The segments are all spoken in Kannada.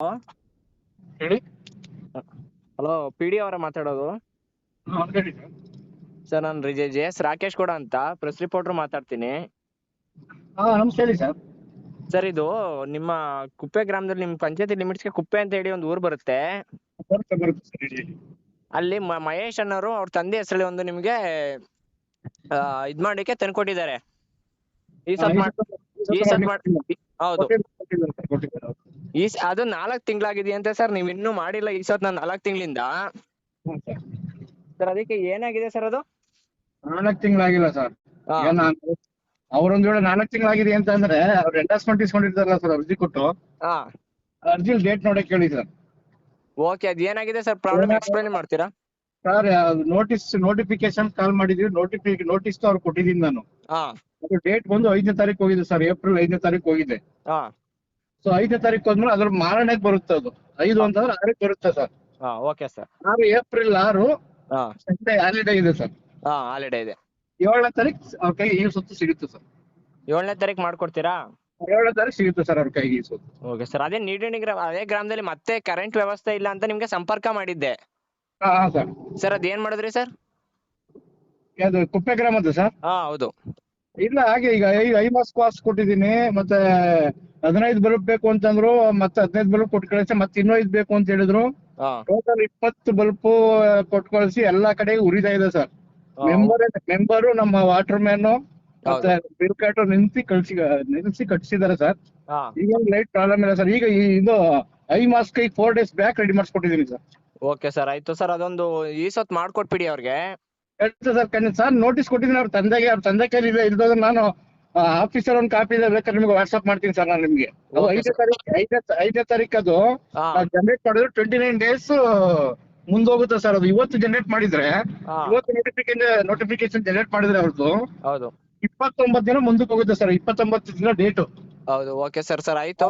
ಹೇಳಿ. ಹಲೋ ಪಿ ಡಿ ಅವರ ಮಾತಾಡೋದು? ಹೇಳಿ ಸರ್ ಸರ್ ನಾನು ರಿಜಯ್ ಜೆ ಎಸ್ ರಾಕೇಶ್ ಕೂಡ ಅಂತ ಪ್ರೆಸ್ ರಿಪೋರ್ಟರ್ ಮಾತಾಡ್ತೀನಿ. ಹಾಂ ನಮಸ್ತೆ ಹೇಳಿ ಸರ್. ಸರ್ ಇದು ನಿಮ್ಮ ಕುಪ್ಪೆ ಗ್ರಾಮದಲ್ಲಿ ನಿಮ್ಮ ಪಂಚಾಯತಿ ಲಿಮಿಟ್ಸ್ಗೆ ಕುಪ್ಪೆ ಅಂತ ಹೇಳಿ ಒಂದು ಊರು ಬರುತ್ತೆ. ಬರುತ್ತೆ ಬರುತ್ತೆ ಸರ್ ಹೇಳಿ ಹೇಳಿ. ಅಲ್ಲಿ ಮ- ಮಹೇಶ್ ಅನ್ನೋರು ಅವ್ರ ತಂದೆ ಹೆಸರಲ್ಲಿ ಒಂದು ನಿಮಗೆ ಇದು ಮಾಡಲಿಕ್ಕೆ ತಂದ್ಕೊಟ್ಟಿದ್ದಾರೆ. ಈ ಸತ್ ಮಾಡ್- ಈ ಸತ್ ಮಾಡ್- ಹೌದು. ಈ ಸ- ಅದು ನಾಲ್ಕು ತಿಂಗಳಾಗಿದೆಯಂತೆ ಸರ್ ನೀವು ಇನ್ನೂ ಮಾಡಿಲ್ಲ ಈ ಸತ್ ನಾನ್ ನಾಲ್ಕು ತಿಂಗಳಿಂದ. ಹ್ಮ್ ಸರ್. ಸರ್ ಅದಕ್ಕೆ ಏನಾಗಿದೆ ಸರ್ ಅದು? ನಾಲ್ಕು ತಿಂಗಳಾಗಿಲ್ಲ ಸರ್. ಹಾ. ಈಗ ನಾನು ಅವ್ರೊಂದ್ ವೇಳೆ ನಾಲ್ಕು ತಿಂಗಳಾಗಿದೆ ಅಂತ ಅಂದ್ರೆ ಅವ್ರು ಎಂಡಾಸ್ಮೆಂಟ್ ಇಸ್ಕೊಂಡಿರ್ತಾರಲ್ಲ ಸರ್ ಅರ್ಜಿ ಕೊಟ್ಟು. ಹಾ. ಅರ್ಜಿಲ್ ಡೇಟ್ ನೋಡಕ್ ಕೇಳಿ ಸರ್. ಓಕೆ ಅದ್ ಏನಾಗಿದೆ ಸರ್? ಪ್ರಾಬ್ಲಮ್ ಎಕ್ಸ್ಪ್ಲೈನ್ ಮಾಡ್ತೀರಾ? ಸರ್ ನೋಟಿಸ್ ನೋಟಿಫಿಕೇಶನ್ ಕಾಲ್ ಮಾಡಿದ್ವಿ. ನೋಟಿಫಿ ನೋಟಿಸ್ ಅವ್ರು ಕೊಟ್ಟಿದ್ದೀನಿ ನಾನು. ಹಾ. ಅದು ಡೇಟ್ ಬಂದು ಐದನೇ ತಾರೀಕು ಹೋಗಿದೆ ಸರ್ ಏಪ್ರಿಲ್ ಐದನೇ ತಾರೀಕು ಹೋಗಿದೆ. ಹಾ. ಸೊ ಐದನೇ ತಾರೀಕು ಹೋದ್ಮೇಲೆ ಅದ್ರ ಮಾರನೆಗೆ ಬರುತ್ತೆ ಅದು. ಐದು ಅಂತಂದ್ರೆ ಆರಕ್ಕೆ ಬರುತ್ತೆ ಸರ್. ಹಾ ಓಕೆ ಸರ್. ಆರು ಏಪ್ರಿಲ್ ಆರು ಹಾ. ಸಂಡೇ ಹಾಲಿಡೇ ಇದೆ ಸರ್. ಹಾ ಹಾಲಿಡೇ ಇದೆ. ಏಳನೇ ತಾರೀಕು ಅವ್ರ ಕೈಗೆ ಈ ಸುತ್ತು ಸಿಗುತ್ತೆ ಸರ್. ಏಳನೇ ತಾರೀಕು ಮಾಡ್ಕೊಡ್ತೀರಾ? ಏಳನೇ ತಾರೀಕು ಸಿಗುತ್ತೆ ಸರ್ ಅವ್ರ ಕೈಗೆ ಈ ಸುತ್ತು. ಓಕೆ ಸರ್ ಅದೇ ನೀಡಿ ಗ್ರಾಮ ಅದೇ ಗ್ರಾಮದಲ್ಲಿ ಮತ್ತೆ ಕರೆಂಟ್ ವ್ಯವಸ್ಥೆ ಇಲ್ಲ ಅಂತ ನಿಮ್ಗೆ ಸಂಪರ್ಕ ಮಾಡಿದ್ದೆ. ಹಾ ಸರ್. ಸರ್ ಅದ್ ಏನ್ ಮಾಡಿದ್ರಿ ಸರ್? ಅದು ಕುಪ್ಪೆ ಗ್ರಾಮದ್ದು ಸರ್? ಹಾ ಹೌದು. ಇಲ್ಲ ಹಾಗೆ ಈಗ ಐ ಐ ಮಾಸ್ ಪಾಸ್ ಕೊಟ್ಟಿದ್ದೀನಿ ಮತ್ತೆ ಹದಿನೈದು ಬಲ್ಬ್ ಬೇಕು ಅಂತಂದ್ರು ಮತ್ತೆ ಹದಿನೈದು ಬಲ್ಬ್ ಕೊಟ್ಟು ಕಳಿಸಿ ಮತ್ತೆ ಇನ್ನೂ ಐದು ಬೇಕು ಅಂತ ಹೇಳಿದ್ರು. ಹಾ. ಟೋಟಲ್ ಇಪ್ಪತ್ತು ಬಲ್ಬ್ ಕೊಟ್ಟು ಕಳಿಸಿ ಎಲ್ಲಾ ಕಡೆ ಉರಿತಾ ಇದೆ ಸರ್. ಮೆಂಬರ್ ಮೆಂಬರು ನಮ್ಮ ವಾಟರ್ ಮ್ಯಾನ್ ಮತ್ತೆ ಕಟ್ ನಿಲ್ಸಿ ಕಳ್ಸಿ ನಿಲ್ಸಿ ಕಟ್ಸಿದಾರೆ ಸರ್. ಹಾ. ಈಗ ಲೈಟ್ ಪ್ರಾಬ್ಲಮ್ ಇಲ್ಲ ಸರ್. ಈಗ ಈ- ಇದು ಐ ಮಾಸ್ಕ್ ಈಗ ಫೋರ್ ಡೇಸ್ ಬ್ಯಾಕ್ ರೆಡಿ ಮಾಡಿಸ್ಕೊಟ್ಟಿದ್ದೀನಿ ಸರ್. ಓಕೆ ಸರ್ ಆಯ್ತು ಸರ್ ಅದೊಂದು ಈ ಸತ್ ಮಾಡ್ಕೊಟ್ಬಿಡಿ ಅವ್ರಿಗೆ. ಹೇಳ್ತೆ ಸರ್ ಖಂಡಿತ ಸರ್ ನೋಟಿಸ್ ಕೊಟ್ಟಿದ್ದೀನಿ ಅವ್ರ ತಂದೆಗೆ ಅವ್ರ ತಂದೆ ಕೈಲಿ ಇದೆ ನಾನು ಆಫೀಸರ್ ಒಂದು ಕಾಪಿ ಇದೆ ಬೇಕಾದ್ರೆ ನಿಮ್ಗೆ ವಾಟ್ಸ್ಆಪ್ ಮಾಡ್ತೀನಿ ಸರ್ ನಾನು ನಿಮ್ಗೆ. ಅದು ಐದನೇ. ತಾರೀಕು ಐದನೇ ಐದನೇ ತಾರೀಕು ಅದು ಜನರೇಟ್ ಮಾಡಿದ್ರೆ ಟ್ವೆಂಟಿ ನೈನ್ ಡೇಸ್ ಮುಂದೋಗುತ್ತೆ ಸರ್. ಅದು ಇವತ್ತು ಜನರೇಟ್ ಮಾಡಿದ್ರೆ ಇವತ್ತು ನೋಟಿಫಿಕೇಶನ್ ನೋಟಿಫಿಕೇಶನ್ ಜನರೇಟ್ ಮಾಡಿದ್ರೆ ಅವ್ರದ್ದು ಹೌದು. ಇಪ್ಪತ್ತೊಂಬತ್ತು ದಿನ ಮುಂದಕ್ಕೆ ಹೋಗುತ್ತೆ ಸರ್ ಇಪ್ಪತ್ತೊಂಬತ್ತು ದಿನ ಡೇಟು ಹೌದು ಓಕೆ ಸರ್ ಸರ್ ಆಯ್ತು.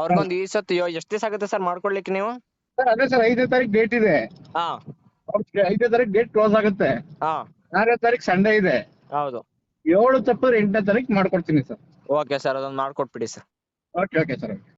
ಅವ್ರಿಗೊಂದು ಈ ಸತ್ತು ಎಷ್ಟು ದಿವಸ ಆಗುತ್ತೆ ಸರ್ ಮಾಡ್ಕೊಡ್ಲಿಕ್ಕೆ ನೀವು? ಸರ್ ಅದೇ ಸರ್ ಐದನೇ ತಾರೀಕು ಡೇಟ್ ಇದೆ. ಹಾ. ಐದನೇ ತಾರೀಕು ಡೇಟ್ ಕ್ಲೋಸ್ ಆಗುತ್ತೆ. ಹಾ. ಆರನೇ ತಾರೀಕು ಸಂಡೇ ಇದೆ. ಹೌದು. ಏಳು ತಪ್ಪಿದ್ರೆ ಎಂಟನೇ ತಾರೀಕು ಮಾಡ್ಕೊಡ್ತೀನಿ ಸರ್. ಓಕೆ ಸರ್ ಅದೊಂದು ಮಾಡ್ಕೊಟ್ಬಿಡಿ ಸರ್ ಓಕೆ ಓಕೆ ಸರ್